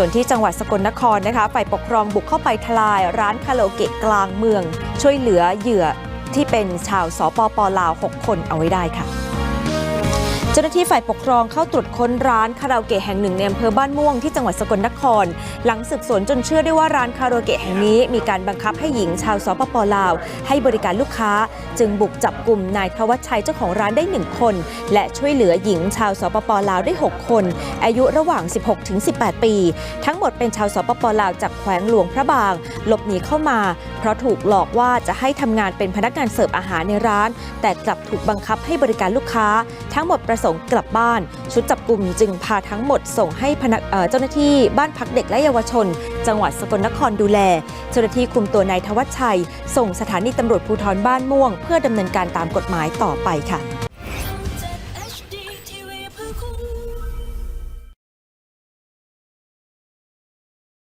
ส่วนที่จังหวัดสกลนครนะคะฝ่ายปกครองบุกเข้าไปทลายร้านคาราโอเกะกลางเมือง ช่วยเหลือเหยื่อที่เป็นชาวสปปลาว 6 คนเอาไว้ได้ค่ะ เจ้าหน้าที่ฝ่ายปกครองเข้าตรวจค้นร้านคาราโอเกะแห่งหนึ่งในอำเภอบ้านม่วงที่จังหวัดสกลนคร หลังสืบสวนจนเชื่อได้ว่าร้านคาราโอเกะแห่งนี้มีการบังคับให้หญิงชาวสปปลาว ให้บริการลูกค้า จึงบุกจับกลุ่มนายทวัชชัยเจ้าของร้านได้ 1 คน และช่วยเหลือหญิงชาวสปปลาวได้ 6 คน อายุระหว่าง 16-18 ปี ทั้งหมดเป็นชาวสปปลาวจากแขวงหลวงพระบาง หลบหนีเข้ามา เพราะถูกหลอกว่าจะให้ทำงานเป็นพนักงานเสิร์ฟอาหารในร้าน แต่กลับถูกบังคับให้บริการลูกค้า ทั้งหมดประสงค์กลับบ้าน ชุดจับกลุ่มจึงพาทั้งหมดส่งให้เอ่อเจ้าหน้าที่บ้านพักเด็กและเยาวชน จังหวัดสกลนครดูแล เจ้าหน้าที่คุมตัวนายทวัชชัย ส่งสถานีตำรวจภูธรบ้านม่วง เพื่อดำเนินการตามกฎหมายต่อไปค่ะ